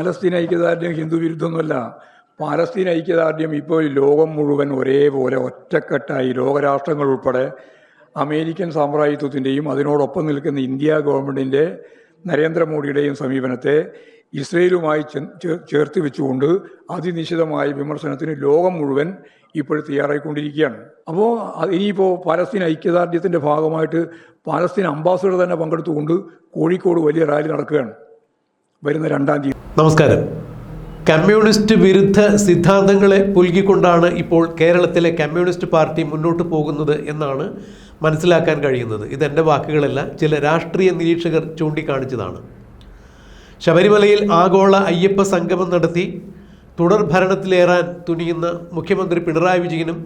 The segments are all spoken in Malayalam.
പാലസ്തീൻ ഐക്യദാർഢ്യം ഹിന്ദു വിരുദ്ധമൊന്നുമല്ല. പാലസ്തീൻ ഐക്യദാർഢ്യം ഇപ്പോൾ ലോകം മുഴുവൻ ഒരേപോലെ ഒറ്റക്കെട്ടായി ലോകരാഷ്ട്രങ്ങൾ ഉൾപ്പെടെ അമേരിക്കൻ സാമ്രാജ്യത്വത്തിന്റെയും അതിനോടൊപ്പം നിൽക്കുന്ന ഇന്ത്യ ഗവൺമെന്റിന്റെ നരേന്ദ്രമോദിയുടെയും സമീപനത്തെ ഇസ്രയേലുമായി ചേർത്ത് വെച്ചുകൊണ്ട് അതിനിശിതമായ വിമർശനത്തിന് ലോകം മുഴുവൻ ഇപ്പോൾ തയ്യാറായിക്കൊണ്ടിരിക്കുകയാണ്. അപ്പോൾ ഇനിയിപ്പോൾ പാലസ്തീൻ ഐക്യദാർഢ്യത്തിന്റെ ഭാഗമായിട്ട് പാലസ്തീൻ അംബാസഡർ തന്നെ പങ്കെടുത്തുകൊണ്ട് കോഴിക്കോട് വലിയ റാലി നടക്കുകയാണ്. വരുന്ന രണ്ടാം തീയതി. നമസ്കാരം. കമ്മ്യൂണിസ്റ്റ് വിരുദ്ധ സിദ്ധാന്തങ്ങളെ പുൽകിക്കൊണ്ടാണ് ഇപ്പോൾ കേരളത്തിലെ കമ്മ്യൂണിസ്റ്റ് പാർട്ടി മുന്നോട്ട് പോകുന്നത് എന്നാണ് മനസ്സിലാക്കാൻ കഴിയുന്നത്. ഇതെന്റെ വാക്കുകളല്ല ചില രാഷ്ട്രീയ നിരീക്ഷകർ ചൂണ്ടിക്കാണിച്ചതാണ്. ശബരിമലയിൽ ആഗോള അയ്യപ്പ സംഗമം നടത്തി തുടർ ഭരണത്തിലേറാൻ തുനിയുന്ന മുഖ്യമന്ത്രി പിണറായി വിജയനും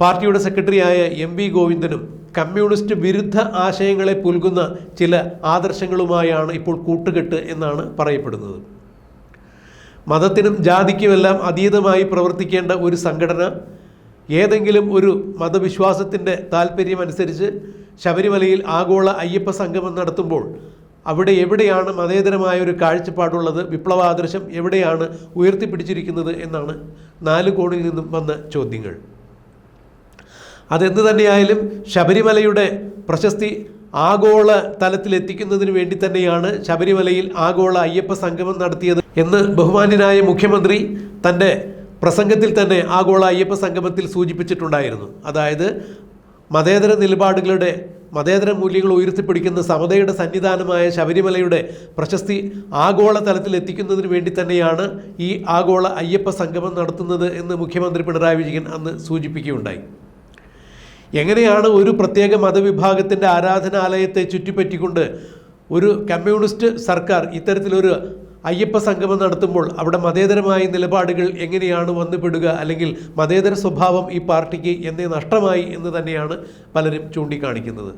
പാർട്ടിയുടെ സെക്രട്ടറിയായ എം വി ഗോവിന്ദനും കമ്മ്യൂണിസ്റ്റ് വിരുദ്ധ ആശയങ്ങളെ പുൽകുന്ന ചില ആദർശങ്ങളുമായാണ് ഇപ്പോൾ കൂട്ടുകെട്ട് എന്നാണ് പറയപ്പെടുന്നത്. മതത്തിനും ജാതിക്കുമെല്ലാം അതീതമായി പ്രവർത്തിക്കേണ്ട ഒരു സംഘടന ഏതെങ്കിലും ഒരു മതവിശ്വാസത്തിന്റെ താല്പര്യമനുസരിച്ച് ശബരിമലയിൽ ആഗോള അയ്യപ്പ സംഗമം നടത്തുമ്പോൾ അവിടെ എവിടെയാണ് മതേതരമായ ഒരു കാഴ്ചപ്പാടുള്ളത് വിപ്ലവാദർശം എവിടെയാണ് ഉയർത്തിപ്പിടിച്ചിരിക്കുന്നത് എന്നാണ് നാല് കോണിൽ നിന്നും വന്ന ചോദ്യങ്ങൾ. അതെന്ത് തന്നെയായാലും ശബരിമലയുടെ പ്രശസ്തി ആഗോള തലത്തിലെത്തിക്കുന്നതിന് വേണ്ടി തന്നെയാണ് ശബരിമലയിൽ ആഗോള അയ്യപ്പ സംഗമം നടത്തിയത് എന്ന് ബഹുമാന്യനായ മുഖ്യമന്ത്രി തന്റെ പ്രസംഗത്തിൽ തന്നെ ആഗോള അയ്യപ്പ സംഗമത്തിൽ സൂചിപ്പിച്ചിട്ടുണ്ടായിരുന്നു. അതായത് മതേതര നിലപാടുകളുടെ മതേതര മൂല്യങ്ങൾ ഉയർത്തിപ്പിടിക്കുന്ന സമതയുടെ സന്നിധാനമായ ശബരിമലയുടെ പ്രശസ്തി ആഗോള തലത്തിൽ എത്തിക്കുന്നതിന് വേണ്ടി തന്നെയാണ് ഈ ആഗോള അയ്യപ്പ സംഗമം നടത്തുന്നത് എന്ന് മുഖ്യമന്ത്രി പിണറായി വിജയൻ അന്ന് സൂചിപ്പിക്കുകയുണ്ടായി. എങ്ങനെയാണ് ഒരു പ്രത്യേക മതവിഭാഗത്തിന്റെ ആരാധനാലയത്തെ ചുറ്റിപ്പറ്റിക്കൊണ്ട് ഒരു കമ്മ്യൂണിസ്റ്റ് സർക്കാർ ഇത്തരത്തിലൊരു അയ്യപ്പ സംഗമം നടത്തുമ്പോൾ അവിടെ മതേതരമായ നിലപാടുകൾ എങ്ങനെയാണ് വന്നുപെടുക അല്ലെങ്കിൽ മതേതര സ്വഭാവം ഈ പാർട്ടിക്ക് എന്നേ നഷ്ടമായി എന്ന് തന്നെയാണ് പലരും ചൂണ്ടിക്കാണിക്കുന്നത്.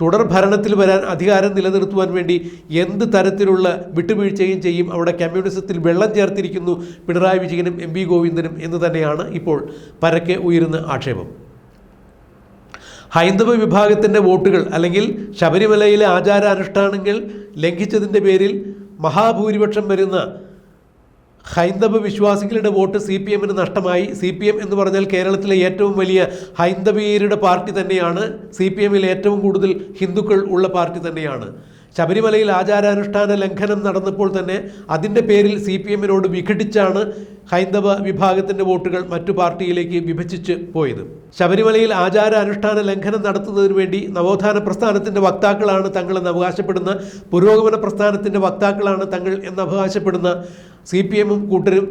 തുടർ ഭരണത്തിൽ വരാൻ അധികാരം നിലനിർത്തുവാൻ വേണ്ടി എന്ത് തരത്തിലുള്ള വിട്ടുവീഴ്ചയും ചെയ്യും? അവിടെ കമ്മ്യൂണിസത്തിൽ വെള്ളം ചേർത്തിരിക്കുന്നു പിണറായി വിജയനും എം വി ഗോവിന്ദനും എന്ന് തന്നെയാണ് ഇപ്പോൾ പരക്കെ ഉയരുന്ന ആക്ഷേപം. ഹൈന്ദവ വിഭാഗത്തിന്റെ വോട്ടുകൾ അല്ലെങ്കിൽ ശബരിമലയിലെ ആചാരാനുഷ്ഠാനങ്ങൾ ലംഘിച്ചതിന്റെ പേരിൽ മഹാഭൂരിപക്ഷം വരുന്ന ഹൈന്ദവ വിശ്വാസികളുടെ വോട്ട് സി പി എമ്മിന് നഷ്ടമായി. സി പി എം എന്ന് പറഞ്ഞാൽ കേരളത്തിലെ ഏറ്റവും വലിയ ഹൈന്ദവീയരുടെ പാർട്ടി തന്നെയാണ്. സി പി എമ്മിൽ ഏറ്റവും കൂടുതൽ ഹിന്ദുക്കൾ ഉള്ള പാർട്ടി തന്നെയാണ്. ശബരിമലയിൽ ആചാരാനുഷ്ഠാന ലംഘനം നടന്നപ്പോൾ തന്നെ അതിന്റെ പേരിൽ സി പി എമ്മിനോട് വിഘടിച്ചാണ് ഹൈന്ദവ വിഭാഗത്തിന്റെ വോട്ടുകൾ മറ്റു പാർട്ടിയിലേക്ക് വിഭജിച്ച് പോയത്. ശബരിമലയിൽ ആചാരാനുഷ്ഠാന ലംഘനം നടത്തുന്നതിന് വേണ്ടി നവോത്ഥാന പ്രസ്ഥാനത്തിന്റെ വക്താക്കളാണ് തങ്ങളെന്ന് അവകാശപ്പെടുന്ന പുരോഗമന പ്രസ്ഥാനത്തിന്റെ വക്താക്കളാണ് തങ്ങൾ എന്ന് അവകാശപ്പെടുന്ന സി പി എമ്മും കൂട്ടരും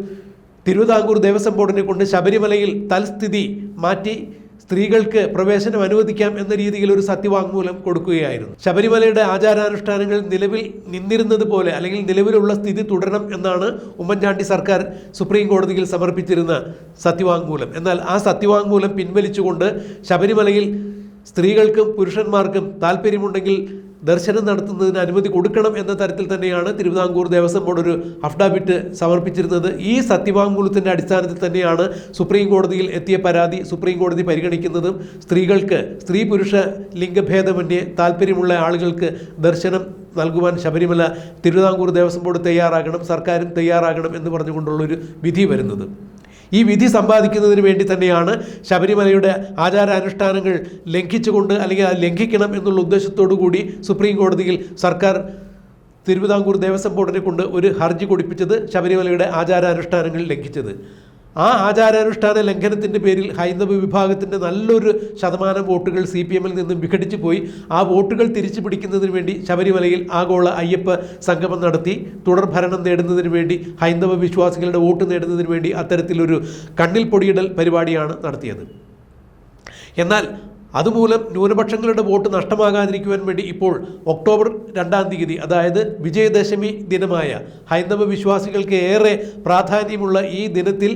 തിരുവിതാംകൂർ ദേവസ്വം ബോർഡിനെ കൊണ്ട് ശബരിമലയിൽ തൽസ്ഥിതി മാറ്റി സ്ത്രീകൾക്ക് പ്രവേശനം അനുവദിക്കാം എന്ന രീതിയിൽ ഒരു സത്യവാങ്മൂലം കൊടുക്കുകയായിരുന്നു. ശബരിമലയുടെ ആചാരാനുഷ്ഠാനങ്ങൾ നിലവിൽ നിന്നിരുന്നത് പോലെ അല്ലെങ്കിൽ നിലവിലുള്ള സ്ഥിതി തുടരണം എന്നാണ് ഉമ്മൻചാണ്ടി സർക്കാർ സുപ്രീം കോടതിയിൽ സമർപ്പിച്ചിരുന്ന സത്യവാങ്മൂലം. എന്നാൽ ആ സത്യവാങ്മൂലം പിൻവലിച്ചുകൊണ്ട് ശബരിമലയിൽ സ്ത്രീകൾക്കും പുരുഷന്മാർക്കും താല്പര്യമുണ്ടെങ്കിൽ ദർശനം നടത്തുന്നതിന് അനുമതി കൊടുക്കണം എന്ന തരത്തിൽ തന്നെയാണ് തിരുവിതാംകൂർ ദേവസ്വം ബോർഡ് ഒരു അഫ്ഡാവിറ്റ് സമർപ്പിച്ചിരുന്നത്. ഈ സത്യവാങ്മൂലത്തിന്റെ അടിസ്ഥാനത്തിൽ തന്നെയാണ് സുപ്രീം കോടതിയിൽ എത്തിയ പരാതി സുപ്രീം കോടതി പരിഗണിക്കുന്നതും. സ്ത്രീകൾക്ക് സ്ത്രീ പുരുഷ ലിംഗഭേദമന്യേ താല്പര്യമുള്ള ആളുകൾക്ക് ദർശനം നൽകുവാൻ ശബരിമല തിരുവിതാംകൂർ ദേവസ്വം ബോർഡ് തയ്യാറാകണം സർക്കാരും തയ്യാറാകണം എന്ന് പറഞ്ഞുകൊണ്ടുള്ളൊരു വിധി വരുന്നത്. ഈ വിധി സമ്പാദിക്കുന്നതിന് വേണ്ടി തന്നെയാണ് ശബരിമലയുടെ ആചാരാനുഷ്ഠാനങ്ങൾ ലംഘിച്ചുകൊണ്ട് അല്ലെങ്കിൽ ലംഘിക്കണം എന്നുള്ള ഉദ്ദേശത്തോടു കൂടി സുപ്രീം കോടതിയിൽ സർക്കാർ തിരുവിതാംകൂർ ദേവസ്വം ബോർഡിനെ കൊണ്ട് ഒരു ഹർജി കൊടുപ്പിച്ചത് ശബരിമലയുടെ ആചാരാനുഷ്ഠാനങ്ങൾ ലംഘിച്ചത്. ആ ആചാരാനുഷ്ഠാന ലംഘനത്തിന്റെ പേരിൽ ഹൈന്ദവ വിഭാഗത്തിന്റെ നല്ലൊരു ശതമാനം വോട്ടുകൾ സി പി എമ്മിൽ നിന്നും വിഘടിച്ചു പോയി. ആ വോട്ടുകൾ തിരിച്ചു പിടിക്കുന്നതിന് വേണ്ടി ശബരിമലയിൽ ആഗോള അയ്യപ്പ സംഗമം നടത്തി. തുടർ ഭരണം നേടുന്നതിന് വേണ്ടി ഹൈന്ദവ വിശ്വാസികളുടെ വോട്ട് നേടുന്നതിന് വേണ്ടി അത്തരത്തിലൊരു കണ്ണിൽ പൊടിയിടൽ പരിപാടിയാണ് നടത്തിയത്. എന്നാൽ അതുമൂലം ന്യൂനപക്ഷങ്ങളുടെ വോട്ട് നഷ്ടമാകാതിരിക്കുവാൻ വേണ്ടി ഇപ്പോൾ ഒക്ടോബർ രണ്ടാം തീയതി അതായത് വിജയദശമി ദിനമായ ഹൈന്ദവ വിശ്വാസികൾക്ക് ഏറെ പ്രാധാന്യമുള്ള ഈ ദിനത്തിൽ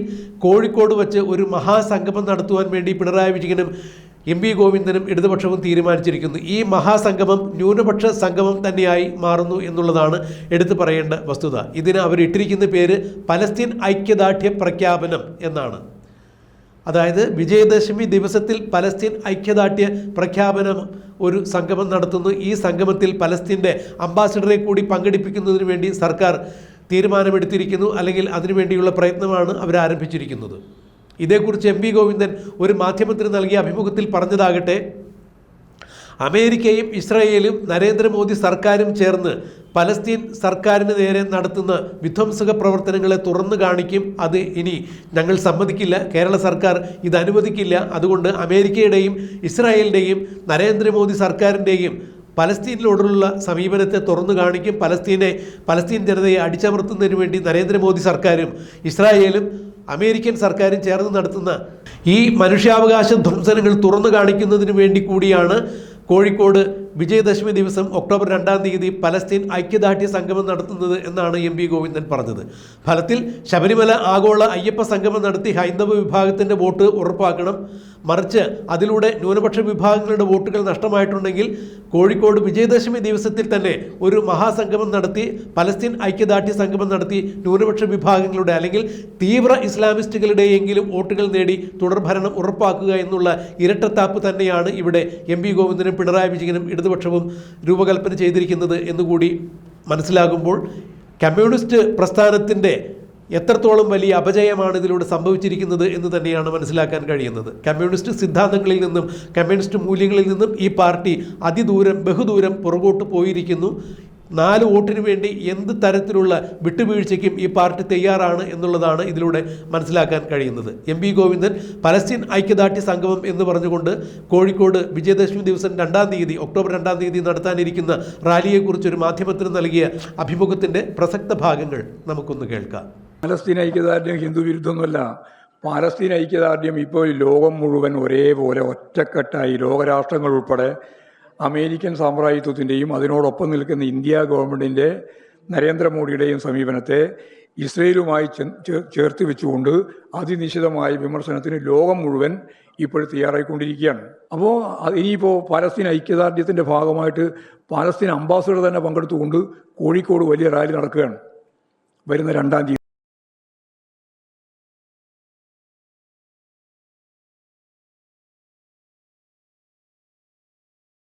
കോഴിക്കോട് വച്ച് ഒരു മഹാസംഗമം നടത്തുവാൻ വേണ്ടി പിണറായി വിജയനും എം വി ഗോവിന്ദനും ഇടതുപക്ഷവും തീരുമാനിച്ചിരിക്കുന്നു. ഈ മഹാസംഗമം ന്യൂനപക്ഷ സംഗമം തന്നെയായി മാറുന്നു എന്നുള്ളതാണ് എടുത്തു പറയേണ്ട വസ്തുത. ഇതിന് അവരിട്ടിരിക്കുന്ന പേര് പലസ്തീൻ ഐക്യദാർഢ്യ പ്രഖ്യാപനം എന്നാണ്. അതായത് വിജയദശമി ദിവസത്തിൽ പലസ്തീൻ ഐക്യദാർഢ്യ പ്രഖ്യാപനം ഒരു സംഗമം നടത്തുന്നു. ഈ സംഗമത്തിൽ പലസ്തീന്റെ അംബാസിഡറെ കൂടി പങ്കെടുപ്പിക്കുന്നതിന് വേണ്ടി സർക്കാർ തീരുമാനമെടുത്തിരിക്കുന്നു. അല്ലെങ്കിൽ അതിനുവേണ്ടിയുള്ള പ്രയത്നമാണ് അവർ ആരംഭിച്ചിരിക്കുന്നത്. ഇതേക്കുറിച്ച് എം വി ഗോവിന്ദൻ ഒരു മാധ്യമത്തിന് നൽകിയ അഭിമുഖത്തിൽ പറഞ്ഞതാകട്ടെ. അമേരിക്കയും ഇസ്രയേലും നരേന്ദ്രമോദി സർക്കാരും ചേർന്ന് പലസ്തീൻ സർക്കാരിന് നേരെ നടത്തുന്ന വിധ്വംസക പ്രവർത്തനങ്ങളെ തുറന്നു കാണിക്കും. അത് ഇനി ഞങ്ങൾ സമ്മതിക്കില്ല. കേരള സർക്കാർ ഇത് അനുവദിക്കില്ല. അതുകൊണ്ട് അമേരിക്കയുടെയും ഇസ്രായേലിന്റെയും നരേന്ദ്രമോദി സർക്കാരിന്റെയും പലസ്തീനിലോടുള്ള സമീപനത്തെ തുറന്നു കാണിക്കും. പലസ്തീനെ പലസ്തീൻ ജനതയെ അടിച്ചമർത്തുന്നതിന് വേണ്ടി നരേന്ദ്രമോദി സർക്കാരും ഇസ്രായേലും അമേരിക്കൻ സർക്കാരും ചേർന്ന് നടത്തുന്ന ഈ മനുഷ്യാവകാശ ധ്വംസനങ്ങൾ തുറന്നു കാണിക്കുന്നതിന് വേണ്ടി കൂടിയാണ് കോഴിക്കോട് വിജയദശമി ദിവസം ഒക്ടോബർ രണ്ടാം തീയതി പലസ്തീൻ ഐക്യദാർഢ്യ സംഗമം നടത്തുന്നത് എന്നാണ് എം വി ഗോവിന്ദൻ പറഞ്ഞത്. ഫലത്തിൽ ശബരിമല ആഗോള അയ്യപ്പ സംഗമം നടത്തി ഹൈന്ദവ വിഭാഗത്തിന്റെ വോട്ട് ഉറപ്പാക്കണം. മറിച്ച് അതിലൂടെ ന്യൂനപക്ഷ വിഭാഗങ്ങളുടെ വോട്ടുകൾ നഷ്ടമായിട്ടുണ്ടെങ്കിൽ കോഴിക്കോട് വിജയദശമി ദിവസത്തിൽ തന്നെ ഒരു മഹാസംഗമം നടത്തി പലസ്തീൻ ഐക്യദാർഢ്യ സംഗമം നടത്തി ന്യൂനപക്ഷ വിഭാഗങ്ങളുടെ അല്ലെങ്കിൽ തീവ്ര ഇസ്ലാമിസ്റ്റുകളുടെയെങ്കിലും വോട്ടുകൾ നേടി തുടർഭരണം ഉറപ്പാക്കുക എന്നുള്ള ഇരട്ടത്താപ്പ് തന്നെയാണ് ഇവിടെ എം പി ഗോവിന്ദനും പിണറായി വിജയനും ഇടതുപക്ഷവും രൂപകൽപ്പന ചെയ്തിരിക്കുന്നത് എന്നുകൂടി മനസ്സിലാകുമ്പോൾ കമ്മ്യൂണിസ്റ്റ് പ്രസ്ഥാനത്തിന്റെ എത്രത്തോളം വലിയ അപജയമാണ് ഇതിലൂടെ സംഭവിച്ചിരിക്കുന്നത് എന്ന് തന്നെയാണ് മനസ്സിലാക്കാൻ കഴിയുന്നത്. കമ്മ്യൂണിസ്റ്റ് സിദ്ധാന്തങ്ങളിൽ നിന്നും കമ്മ്യൂണിസ്റ്റ് മൂല്യങ്ങളിൽ നിന്നും ഈ പാർട്ടി അതിദൂരം ബഹുദൂരം പുറകോട്ട് പോയിരിക്കുന്നു. നാല് വോട്ടിന് വേണ്ടി എന്ത് തരത്തിലുള്ള വിട്ടുവീഴ്ചയ്ക്കും ഈ പാർട്ടി തയ്യാറാണ് എന്നുള്ളതാണ് ഇതിലൂടെ മനസ്സിലാക്കാൻ കഴിയുന്നത്. എം പി ഗോവിന്ദൻ പലസ്തീൻ ഐക്യദാർഢ്യ സംഗമം എന്ന് പറഞ്ഞുകൊണ്ട് കോഴിക്കോട് വിജയദശമി ദിവസം രണ്ടാം തീയതി ഒക്ടോബർ രണ്ടാം തീയതി നടത്താനിരിക്കുന്ന റാലിയെക്കുറിച്ച് ഒരു മാധ്യമത്തിന് നൽകിയ അഭിമുഖത്തിന്റെ പ്രസക്ത ഭാഗങ്ങൾ നമുക്കൊന്ന് കേൾക്കാം. പാലസ്തീൻ ഐക്യദാർഢ്യം ഹിന്ദു വിരുദ്ധമൊന്നുമല്ല. പാലസ്തീൻ ഐക്യദാർഢ്യം ഇപ്പോൾ ലോകം മുഴുവൻ ഒരേപോലെ ഒറ്റക്കെട്ടായി ലോകരാഷ്ട്രങ്ങൾ ഉൾപ്പെടെ അമേരിക്കൻ സാമ്രാജ്യത്വത്തിന്റെയും അതിനോടൊപ്പം നിൽക്കുന്ന ഇന്ത്യ ഗവൺമെന്റിന്റെ നരേന്ദ്രമോദിയുടെയും സമീപനത്തെ ഇസ്രയേലുമായി ചേർത്ത് വെച്ചുകൊണ്ട് അതിനിശിതമായ വിമർശനത്തിന് ലോകം മുഴുവൻ ഇപ്പോൾ തയ്യാറായിക്കൊണ്ടിരിക്കുകയാണ്. അപ്പോൾ ഇനിയിപ്പോൾ പാലസ്തീൻ ഐക്യദാർഢ്യത്തിന്റെ ഭാഗമായിട്ട് പാലസ്തീൻ അംബാസഡർ തന്നെ പങ്കെടുത്തുകൊണ്ട് കോഴിക്കോട് വലിയ റാലി നടക്കുകയാണ്. വരുന്ന രണ്ടാം തീയതി.